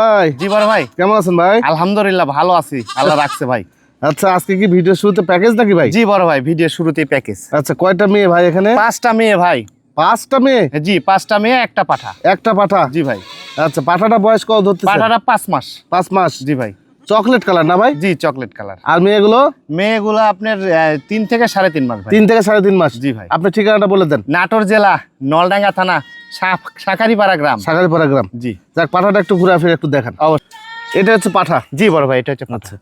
ভাই। জি বড় ভাই। কেমন আছেন ভাই? আলহামদুলিল্লাহ ভালো আছি। আল্লাহ রাখছে ভাই। আচ্ছা আজকে কি ভিডিও শুরুতে প্যাকেজ নাকি ভাই? জি বড় ভাই ভিডিও শুরুতেই প্যাকেজ আচ্ছা কয়টা মেয়ে ভাই এখানে? পাঁচটা মেয়ে ভাই। পাঁচটা মেয়ে? জি পাঁচটা মেয়ে একটা পাঠা। একটা পাঠা? জি ভাই। আচ্ছা পাঠাটা বয়স কত ধরতেছে? পাঠাটা পাঁচ মাস। পাঁচ মাস। জি ভাই। চকলেট কালার না ভাই? জি চকলেট কালার। আর মেয়েগুলো? মেয়েগুলো আপনার তিন থেকে সাড়ে তিন মাস তিন থেকে সাড়ে তিন মাস। জি ভাই। আপনি ঠিকানাটা বলে দেন। নাটোর জেলা নলডাঙ্গা থানা শা- শাঁখারীপাড়া গ্রাম। সাগারিপাড়া গ্রাম। জি। যাক পাঠাটা একটু ঘুরে একটু দেখান। অবশ্যই। এটা হচ্ছে পাঠা। জি বড় ভাই এটা হচ্ছে আচ্ছা।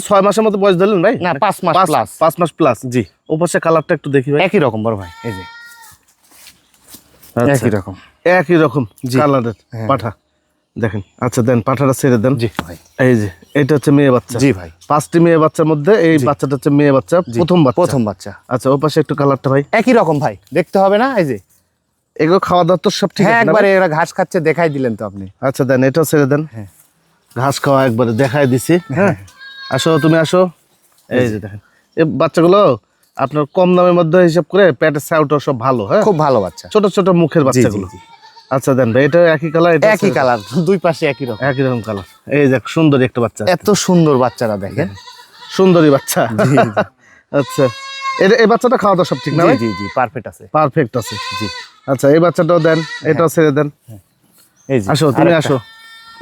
ছয় মাসের মতো বয়স ধরলেন ভাই? না পাঁচ মাস প্লাস পাঁচ মাস প্লাস জি। ওপাশে কালারটা একটু দেখি ভাই। একই রকম বড় ভাই এই যে। আচ্ছা, একই রকম। একই রকম জি। কালারের হ্যাঁ। পাঠা। দেখেন আচ্ছা দেন পাঠাটা ছেড়ে দেন। জি ভাই। এই যে এটা হচ্ছে মেয়ে বাচ্চা। জি ভাই। পাঁচটি মেয়ে বাচ্চার মধ্যে এই বাচ্চাটা হচ্ছে মেয়ে বাচ্চা প্রথম বাচ্চা। প্রথম বাচ্চা। আচ্ছা ও পাশে একটু কালারটা ভাই। একই রকম ভাই। দেখতে হবে না এই যে। এগুলো খাওয়া দাওয়া তো সব ঠিক হ্যাঁ একবারে এরা ঘাস খাচ্ছে দেখাই দিলেন তো আপনি। আচ্ছা দেন এটাও ছেড়ে দেন। হ্যাঁ। ঘাস খাওয়া একবারে দেখাই দিছি হ্যাঁ আসো তুমি আসো। এই যে। দেখেন। এই বাচ্চাগুলো আপনার কম দামের মধ্যে হিসাব করে পেটের সাউটা সব ভালো হ্যাঁ? খুব ভালো বাচ্চা। ছোট ছোট মুখের বাচ্চাগুলো। আচ্ছা দেন ভাই এটা একই কালার এটা একই কালার দুই পাশে একই রকম। একই রকম কালার এই দেখ সুন্দরী একটা বাচ্চা এত সুন্দর বাচ্চারা দেখেন। সুন্দরী বাচ্চা। আচ্ছা। এটা এই বাচ্চাটা খাওয়া দাওয়া সব ঠিক না জি জি জি পারফেক্ট আছে। পারফেক্ট আছে। জি আচ্ছা এই বাচ্চাটাও দেন এটাও ছেড়ে দেন। এই যে আসো তুমি আসো।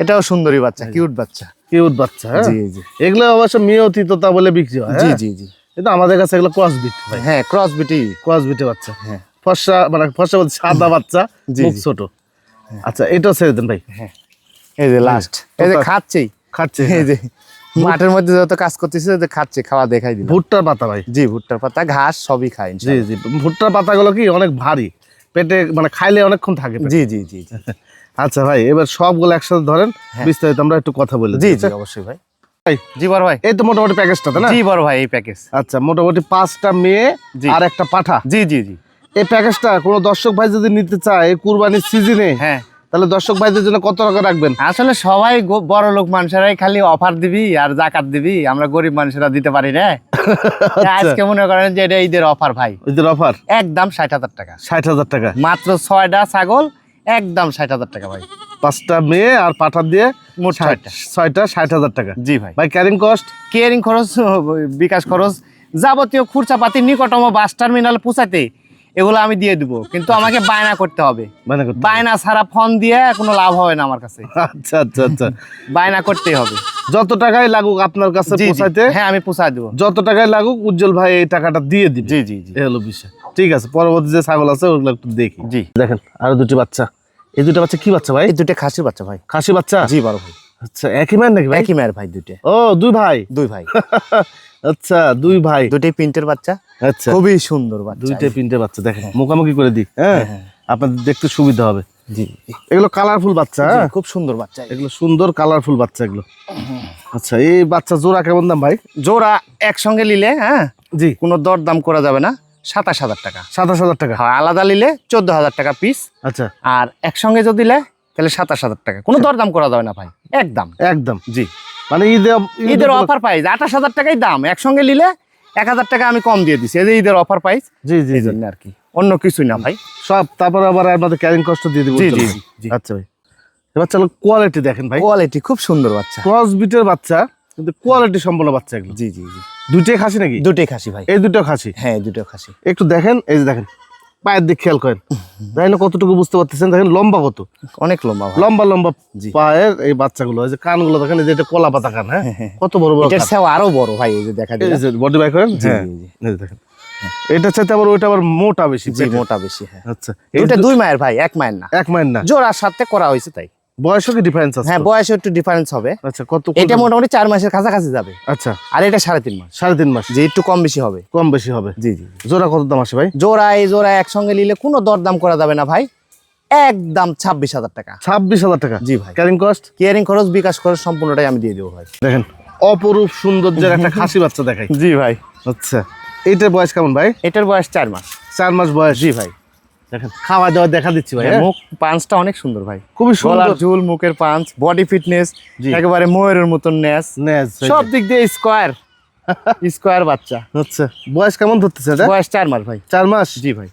এটাও সুন্দরী বাচ্চা কিউট বাচ্চা। কিউট বাচ্চা হ্যাঁ? জি জি। এগুলো অবশ্য মিয়তিততা বলে বিক্রি হয় জি হ্যাঁ? জি জি। কিন্তু আমাদের কাছে এগুলো ক্রস বিট ভাই। হ্যাঁ ক্রস বিটি ক্রস বিটে বাচ্চা। হ্যাঁ। ফর্সা মানে ফর্সা বলতে সাদা বাচ্চা জি, মুখ ছোট। আচ্ছা এটাও ছেড়ে দেন ভাই। হ্যাঁ। এই যে লাস্ট এই যে খাচ্ছেই। খাচ্ছে এই যে। মাঠের মধ্যে যত কাজ করতেছে খাচ্ছে খাওয়া দেখাই দিল ভুট্টার পাতা ভাই। জি ভুট্টার পাতা ঘাস সবই খায় জি জি ভুট্টার পাতাগুলো কি অনেক ভারী? পেটে মানে খাইলে অনেকক্ষণ থাকে জি জি জি। আচ্ছা ভাই এবার সবগুলো একসাথে ধরেন বিস্তারিত আমরা একটু কথা বলি জি জি অবশ্যই ভাই। ভাই জি বড় ভাই। এই তো মোটামুটি প্যাকেজটা তাই না? জি বড় ভাই এই প্যাকেজ। আচ্ছা মোটামুটি পাঁচটা মেয়ে আর একটা পাঠা। জি জি জি। এই প্যাকেজটা কোনো দর্শক ভাই যদি নিতে চায় কুরবানির সিজনে হ্যাঁ। তাহলে দর্শক ভাইদের জন্য কত টাকা রাখবেন? আসলে সবাই বড় লোক মানুষেরাই খালি অফার দিবি আর জাকাত দিবি। আমরা গরিব মানুষেরা দিতে পারি না। আচ্ছা। আজকে মনে করেন যে এটা ঈদের অফার ভাই। ওদের অফার একদম ষাট হাজার টাকা। ষাট হাজার টাকা। মাত্র ছয়টা ছাগল একদম ষাট হাজার টাকা ভাই। পাঁচটা মেয়ে আর পাঠা দিয়ে মোট ষাট- ছয়টা। ছয়টা ষাট হাজার টাকা। জি ভাই। ভাই ক্যারিং কস্ট কেয়ারিং খরচ বিকাশ খরচ। যাবতীয় খুরচাপাতি নিকটম বাস টার্মিনালে পৌঁছাতে এগুলো আমি দিয়ে দিব কিন্তু আমাকে বায়না করতে হবে। বায়না ছাড়া ফোন দিয়ে কোনো লাভ হবে না আমার কাছে। আচ্ছা আচ্ছা আচ্ছা। বায়না করতেই হবে। যত টাকাই লাগুক আপনার কাছে। পৌঁছাইতে হ্যাঁ আমি পৌঁছায় দেবো। যত টাকাই লাগুক উজ্জ্বল ভাই এই টাকাটা দিয়ে দিবে। জি জি জি। হলো বিষয়। ঠিক আছে পরবর্তী যে ছাগল আছে ওগুলো একটু দেখি। জি। দেখেন আরও দুটি বাচ্চা। এই দুটো বাচ্চা কি বাচ্চা ভাই? এই দুটো খাসির বাচ্চা ভাই। খাসি বাচ্চা? জি বড় ভাই। আচ্ছা একই ম্যান নাকি ভাই? একই মায়ের ভাই দুটো। ও দুই ভাই। দুই ভাই। আচ্ছা দুই ভাই। দুটোই প্রিন্টের বাচ্চা। আচ্ছা। খুবই সুন্দর বাচ্চা। দুইটা তিনটে বাচ্চা দেখেন মুখামুখি করে দিই হ্যাঁ? হ্যাঁ। আপনাদের দেখতে সুবিধা হবে। জি। এগুলো কালারফুল বাচ্চা হ্যাঁ? খুব সুন্দর বাচ্চা এগুলো। সুন্দর কালারফুল বাচ্চা এগুলো। আচ্ছা এই বাচ্চা জোড়া কেমন দাম ভাই? জোড়া একসঙ্গে নিলে হ্যাঁ জি। কোনো দর দাম করা যাবে না সাতাশ হাজার টাকা। সাতাশ হাজার টাকা। আলাদা নিলে চোদ্দ হাজার টাকা পিস আচ্ছা। আর একসঙ্গে যদি নেয় তাহলে সাতাশ হাজার টাকা। কোনো দরদাম করা যাবে না ভাই একদম। একদম জি। মানে ঈদে ঈদের অফার প্রাইস আঠাশ হাজার টাকাই দাম। একসঙ্গে নিলে এক হাজার টাকা আমি কম দিয়ে দিছি। এই যে ঈদের অফার প্রাইস জি জি জি। আর কি। অন্য কিছুই না ভাই। সব তারপর আবার আমাদের ক্যারিং কষ্ট দিয়ে দিব জি, জি। আচ্ছা ভাই। এবার চলো কোয়ালিটি দেখেন ভাই। কোয়ালিটি খুব সুন্দর বাচ্চা। ক্রস বিটের বাচ্চা কিন্তু কোয়ালিটি সম্পন্ন বাচ্চা এগুলো। জি জি জি। দুইটাই খাসি নাকি? দুটোই খাসি ভাই। এই দুটো খাসি? হ্যাঁ দুটো খাসি। একটু দেখেন এই যে দেখেন। পায়ের দিক খেয়াল করেন। দেখেন কতটুকু বুঝতে পারতেছেন? দেখেন লম্বা কত? অনেক লম্বা লম্বা লম্বা পায়ের এই বাচ্চাগুলো এই যে কানগুলো দেখেন এই যে এটা কলা পাতা কান হ্যাঁ? কত বড় বড় এটা সেও আরও বড় ভাই এই যে দেখা এই যে বডি বাই করেন? হ্যাঁ। এই দেখেন। এটা চাইতে আবার ওইটা আবার মোটা বেশি জি মোটা বেশি হ্যাঁ। আচ্ছা। এটা দুই মায়ের ভাই এক মায়ের না। এক মায়ের না। জোড়ার সাথে করা হয়েছে তাই। বয়সও কি ডিফারেন্স আছে হ্যাঁ বয়সে একটু ডিফারেন্স হবে। আচ্ছা কত এটা মোটামুটি চার মাসের কাছাকাছি যাবে। আচ্ছা। আর এটা সাড়ে তিন মাস। সাড়ে তিন মাস। যে একটু কম বেশি হবে। কম বেশি হবে। জি জি। জোড়া কত দাম আসে ভাই? জোড়া এই জোড়া একসঙ্গে নিলে কোনো দরদাম করা যাবে না ভাই। একদম ছাব্বিশ হাজার টাকা। ছাব্বিশ হাজার টাকা? জি ভাই। ক্যারিং কস্ট কেয়ারিং খরচ বিকাশ খরচ সম্পূর্ণটাই আমি দিয়ে দেবো ভাই। দেখেন অপরূপ সৌন্দর্যের একটা খাসি বাচ্চা দেখাই। জি ভাই। আচ্ছা এইটার বয়স কেমন ভাই? এটার বয়স চার মাস। চার মাস বয়স। জি ভাই। দেখেন খাওয়া দাওয়া দেখা দিচ্ছি ভাই হ্যাঁ? মুখ পাঞ্চটা অনেক সুন্দর ভাই। খুবই সুন্দর। ঝুল মুখের পাঞ্চ বডি ফিটনেস একেবারে ময়ূরের মতন ন্যাস। ন্যাস সব দিক দিয়ে স্কোয়ার স্কোয়ার বাচ্চা। আচ্ছা বয়স কেমন ধরতেছে এটা? বয়স চার মাস ভাই। চার মাস? জি ভাই।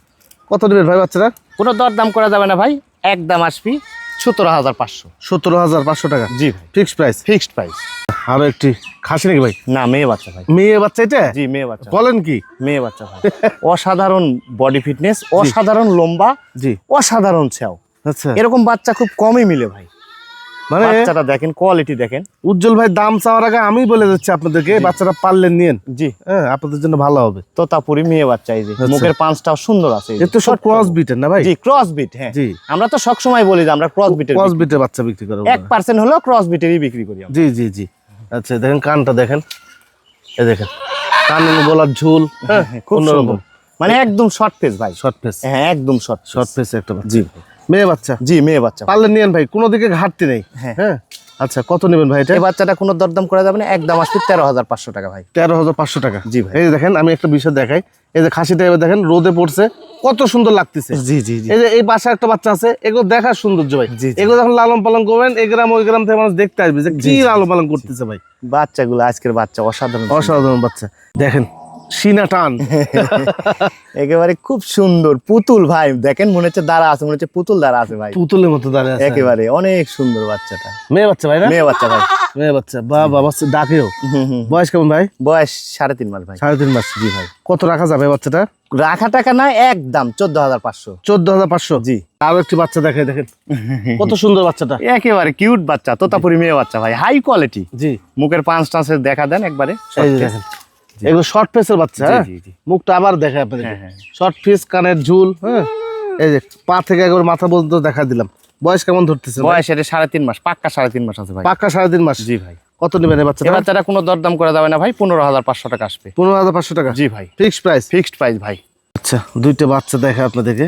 কত নেবেন ভাই বাচ্চারা? কোনো দরদাম করা যাবে না ভাই একদম আসবি সতেরো হাজার পাঁচশো। সতেরো হাজার পাঁচশো টাকা? জি ভাই। ফিক্সড প্রাইস ফিক্সড প্রাইস আরও একটি খাসি নাকি ভাই? না মেয়ে বাচ্চা ভাই। মেয়ে বাচ্চা এটা? জি মেয়ে বাচ্চা। বলেন কি? মেয়ে বাচ্চা ভাই। অসাধারণ বডি ফিটনেস অসাধারণ লম্বা জি। অসাধারণ ছেও। আচ্ছা। এরকম বাচ্চা খুব কমই মিলে ভাই। মানে বাচ্চাটা দেখেন কোয়ালিটি দেখেন। উজ্জ্বল ভাই দাম চাওয়ার আগে আমি বলে দিচ্ছি আপনাদেরকে বাচ্চাটা পারলেন নিন জি। হ্যাঁ আপনাদের জন্য ভালো হবে। তোতাপুরি মেয়ে বাচ্চা এই যে আচ্ছা। মুখের পাঁচটাও সুন্দর আছে তো সব ক্রস বিটের না ভাই? জি ক্রস বিট হ্যাঁ। জি। আমরা তো সব সময় বলি যে আমরা ক্রস বিটের ক্রস বিটের বাচ্চা বিক্রি করে এক পার্সেন্ট হলেও ক্রস বিটেরই বিক্রি করি আমরা। জি জি জি। আচ্ছা দেখেন কানটা দেখেন। এই দেখেন কান গলার ঝুল হ্যাঁ খুব অন্যরকম। সুন্দর। মানে একদম শর্ট পেস ভাই। শর্ট ফেস হ্যাঁ একদম শর্ট শর্ট ফেস একটা জি। মেয়ে বাচ্চা? জি মেয়ে বাচ্চা। পারলে নিয়েন ভাই কোনো দিকে ঘাটতি নেই। হ্যাঁ। হ্যাঁ? আচ্ছা কত নেবেন ভাই এটা? এই বাচ্চাটা কোনো দরদাম করা যাবে না একদম আসবে তেরো হাজার পাঁচশো টাকা ভাই। তেরো হাজার পাঁচশো টাকা? জি ভাই। এই দেখেন আমি একটা বিষয় দেখাই। এই যে খাসিটা এবার দেখেন রোদে পড়ছে কত সুন্দর লাগতেছে। জি জি এই যে এই বাসায় একটা বাচ্চা আছে এগুলো দেখার সৌন্দর্য ভাই। এগুলো যখন লালন পালন করবেন এই গ্রাম ওই গ্রাম থেকে মানুষ দেখতে আসবে যে কি লালন পালন করতেছে ভাই। বাচ্চাগুলো আজকের বাচ্চা অসাধারণ। অসাধারণ বাচ্চা। দেখেন সিনা টান। একেবারে খুব সুন্দর পুতুল ভাই। দেখেন মনে হচ্ছে দাঁড়া আছে মনে হচ্ছে পুতুল দাঁড়া আছে ভাই। পুতুলের মতো দাঁড়িয়ে আছে। একেবারে অনেক সুন্দর বাচ্চাটা। মেয়ে বাচ্চা ভাই না? মেয়ে বাচ্চা ভাই। মেয়ে বাচ্চা বাবা বাচ্চা ডাকেও। বয়স কেমন ভাই? বয়স সাড়ে তিন মাস ভাই। সাড়ে তিন মাস জি ভাই। কত রাখা যাবে বাচ্চাটা? রাখা টাকা না একদম চোদ্দ হাজার পাঁচশো। চোদ্দ হাজার পাঁচশো? জি। আরও একটি বাচ্চা দেখে দেখেন কত সুন্দর বাচ্চাটা। একেবারে কিউট বাচ্চা তোতাপুরি মেয়ে বাচ্চা ভাই। হাই কোয়ালিটি জি। মুখের পাঁচ টাঁচের দেখা দেন একবারে। দেখেন। এগুলো শর্ট ফেসের বাচ্চা হ্যাঁ? মুখটা আবার দেখায় আপনাদের। শর্ট ফেস কানের ঝুল হ্যাঁ? এই যে পা থেকে একবার মাথা পর্যন্ত দেখা দিলাম। বয়স কেমন ধরতেছে? বয়স এটা সাড়ে তিন মাস পাক্কা সাড়ে তিন মাস আছে ভাই। পাক্কা সাড়ে তিন মাস? জি ভাই। কত নেবেন এই বাচ্চাটা? বাচ্চাটা কোনো দরদাম করা যাবে না ভাই পনেরো হাজার পাঁচশো টাকা আসবে। পনেরো হাজার পাঁচশো টাকা? জি ভাই। ফিক্সড প্রাইস ফিক্সড প্রাইস ভাই। আচ্ছা দুইটা বাচ্চা দেখে আপনাদেরকে।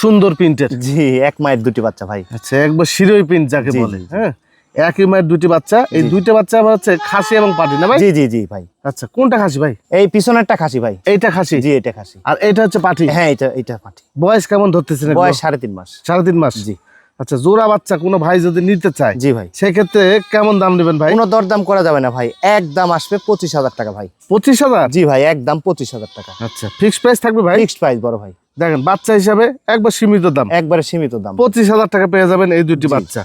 সুন্দর প্রিন্টের। জি এক মায়ের দুটি বাচ্চা ভাই। আচ্ছা একবার শিরোই প্রিন্ট যাকে বলে। হ্যাঁ? একই মায়ের দুটি বাচ্চা। এই দুইটা বাচ্চা আবার হচ্ছে খাসি এবং পাটি না ভাই? জি জি জি ভাই। আচ্ছা কোনটা খাসি ভাই? এই পিছনেরটা খাসি ভাই। এইটা খাসি? জি এটা খাসি। আর এটা হচ্ছে পাটি? হ্যাঁ এটা এটা পাটি। বয়স কেমন ধরতেছেন? বয়স সাড়ে তিন মাস। সাড়ে তিন মাস? জি। আচ্ছা জোড়া বাচ্চা কোনো ভাই যদি নিতে চায় জি ভাই। সেক্ষেত্রে কেমন দাম নেবেন ভাই? কোনো দরদাম করা যাবে না ভাই। একদম আসবে পঁচিশ হাজার টাকা ভাই। পঁচিশ হাজার? জি ভাই একদম পঁচিশ হাজার টাকা। আচ্ছা ফিক্সড প্রাইস থাকবে ভাই? ফিক্সড প্রাইস বড় ভাই। দেখেন বাচ্চা হিসাবে একবার সীমিত দাম। একবারে সীমিত দাম। পঁচিশ হাজার টাকা পেয়ে যাবেন এই দুটি বাচ্চা।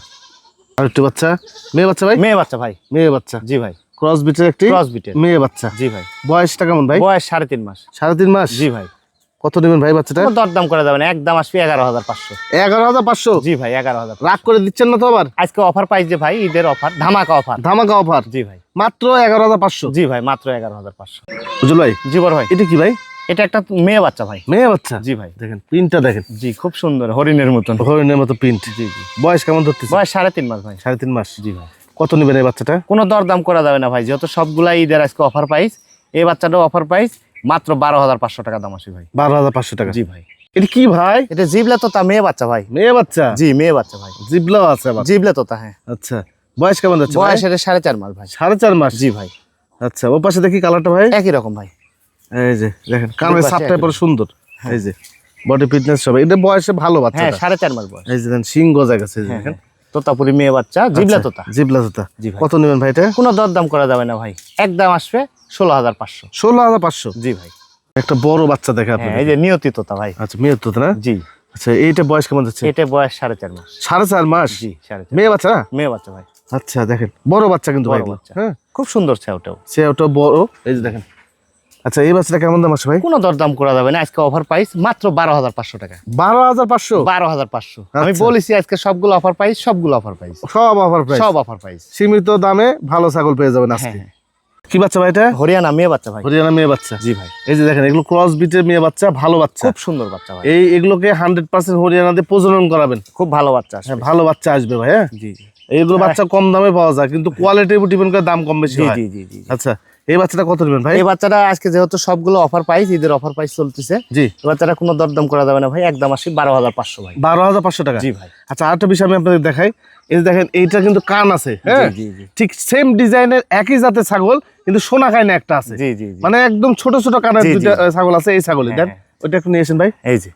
আর একটি বাচ্চা? মেয়ে বাচ্চা ভাই? মেয়ে বাচ্চা ভাই। মেয়ে বাচ্চা। জি ভাই। ক্রস বিটের একটি? ক্রস বিটের মেয়ে বাচ্চা। জি ভাই। বয়সটা কেমন ভাই? বয়স সাড়ে তিন মাস। সাড়ে তিন মাস? জি ভাই। কত নেবেন ভাই বাচ্চাটা? দরদাম করা যাবে না। একদম আসবে এগারো হাজার পাঁচশো। এগারো হাজার পাঁচশো? জি ভাই এগারো হাজার রাগ করে দিচ্ছেন না তো আবার? আজকে অফার পাইছে যে ভাই ঈদের অফার ধামাকা অফার ধামাকা অফার জি ভাই। মাত্র এগারো হাজার পাঁচশো? জি ভাই মাত্র এগারো হাজার পাঁচশো। বুঝল ভাই জি বড় ভাই। এটা কি ভাই? এটা একটা মেয়ে বাচ্চা ভাই। মেয়ে বাচ্চা? জি ভাই। দেখেন প্রিন্টটা দেখেন। জি খুব সুন্দর হরিণের মতন। হরিণের মতো প্রিন্ট জি জি। বয়স কেমন ধরতেছে? বয়স সাড়ে তিন মাস ভাই। সাড়ে তিন মাস। জি ভাই। কত নেবেন এই বাচ্চাটা? কোনো দরদাম করা যাবে না ভাই যেহেতু সবগুলাই ঈদের আজকে অফার প্রাইস এই বাচ্চাটাও অফার প্রাইস মাত্র বারো হাজার পাঁচশো টাকা দাম আসে ভাই। বারো হাজার পাঁচশো টাকা। জি ভাই। এটা কি ভাই? এটা জিবলা তোতা মেয়ে বাচ্চা ভাই। মেয়ে বাচ্চা? জি মেয়ে বাচ্চা ভাই। জিবলাও আছে জিবলা তোতা হ্যাঁ। আচ্ছা। বয়স কেমন যাচ্ছে বয়স এটা সাড়ে চার মাস ভাই। সাড়ে চার মাস? জি ভাই। আচ্ছা ও পাশে দেখি কালারটা ভাই। একই রকম ভাই। এই যে দেখেন কানের সাপটা পরে সুন্দর। এই যে বডি ফিটনেস সব। এটা বয়সে ভালো বাচ্চা হ্যাঁ সাড়ে চার মাস বয়স। এই যে দেখেন সিং গজায় গেছে দেখেন। তোতাপুরি মেয়ে বাচ্চা জিবলা আচ্ছা, তোতা। জিবলা তোতা। কত নেবেন ভাই এটা? কোনো দরদাম করা যাবে না ভাই। একদম আসবে ষোলো হাজার পাঁচশো। ষোলো হাজার পাঁচশো? জি ভাই। একটা বড় বাচ্চা দেখে আপনি হ্যাঁ এই যে নিয়তি তোতা ভাই। আচ্ছা মেয়ের তোতা না? জি। আচ্ছা এইটা বয়স কেমন যাচ্ছে? এটা বয়স সাড়ে চার মাস। সাড়ে চার মাস? জি সাড়ে মেয়ে বাচ্চা? না মেয়ে বাচ্চা ভাই। আচ্ছা দেখেন বড় বাচ্চা কিন্তু ভাই বাচ্চা। হ্যাঁ। খুব সুন্দর ছে ওটাও ওটা বড়। এই যে দেখেন আচ্ছা এই বাচ্চাটা কেমন দাম আছে ভাই? কোনো দরদাম করা যাবে না। আজকে অফার প্রাইস মাত্র বারো হাজার পাঁচশো টাকা। বারো হাজার পাঁচশো? বারো হাজার পাঁচশো। আমি আচ্ছা। বলেছি আজকে সবগুলো অফার প্রাইস সবগুলো অফার প্রাইস সব অফার প্রাইস সব অফার প্রাইস সীমিত দামে ভালো ছাগল পেয়ে যাবেন আজকে। হ্যাঁ। কি বাচ্চা ভাই এটা? হরিয়ানা মেয়ে বাচ্চা ভাই। হরিয়ানা মেয়ে বাচ্চা। জি ভাই। এই যে দেখেন এগুলো ক্রস বিটের মেয়ে বাচ্চা ভালো বাচ্চা। খুব সুন্দর বাচ্চা ভাই। এই এগুলোকে হান্ড্রেড পার্সেন্ট হরিয়ানাতে প্রজনন করাবেন। খুব ভালো বাচ্চা আসবে। হ্যাঁ ভালো বাচ্চা আসবে ভাই হ্যাঁ? জি জি। এইগুলো বাচ্চা কম দামে পাওয়া যায় কিন্তু কোয়ালিটির উপর ডিপেন্ড করে দাম কম বেশি হয়। জি জি জি। আচ্ছা। এই বাচ্চাটা কত নেবেন ভাই? এই বাচ্চাটা আজকে যেহেতু সবগুলো অফার প্রাইস ঈদের অফার প্রাইস চলতেছে। জি। এই বাচ্চাটা কোনো দরদাম করা যাবে না ভাই একদম আসি বারো হাজার পাঁচশো ভাই। বারো হাজার পাঁচশো টাকা? জি ভাই। আচ্ছা আরেকটা বিষয় আমি আপনাদের দেখাই। এই দেখেন এইটা কিন্তু কান আছে হ্যাঁ? জি জি। ঠিক সেম ডিজাইনের একই জাতের ছাগল কিন্তু সোনা খায় একটা আছে। জি জি মানে একদম ছোট ছোট কানের দুইটা ছাগল আছে এই ছাগলই দেন হ্যাঁ, ওইটা একটু নিয়ে এসেন ভাই। এই যে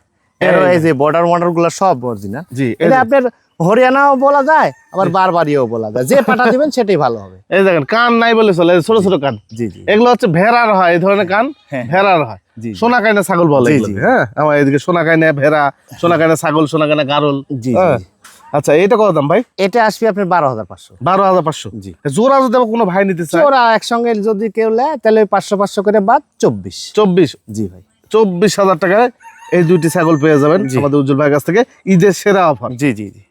এই যে বর্ডার মর্ডারগুলো সব অরিজিনাল জি এটা আপনার হরিয়ানাও বলা যায় আবার বারবারিও বলা যায়। যে পাঠা দিবেন সেটাই ভালো হবে। এই দেখেন কান নাই বলে চলে ছোট ছোট কান। জি জি। এগুলো হচ্ছে ভেড়ার হয় এই ধরনের কান হ্যাঁ। ভেড়ার হয়। জি সোনা কায়না ছাগল বলে। হ্যাঁ। আমার এদিকে সোনা কায়না ভেড়া সোনা কায়না ছাগল সোনা কায়না গারল। জি হ্যাঁ। আচ্ছা এটা কত দাম ভাই? এটা আসবে আপনার বারো হাজার পাঁচশো। বারো হাজার পাঁচশো। জি। জোড়া যদি কোনো ভাই নিতে চায়? ওরা একসঙ্গে যদি কেউ নেয় তাহলে পাঁচশো পাঁচশো করে বাদ চব্বিশ। চব্বিশ? জি ভাই। চব্বিশ হাজার টাকায় এই দুইটি ছাগল পেয়ে যাবেন। আমাদের উজ্জ্বল ভাইয়ের কাছ থেকে। ঈদের সেরা অফার। জি জি জি।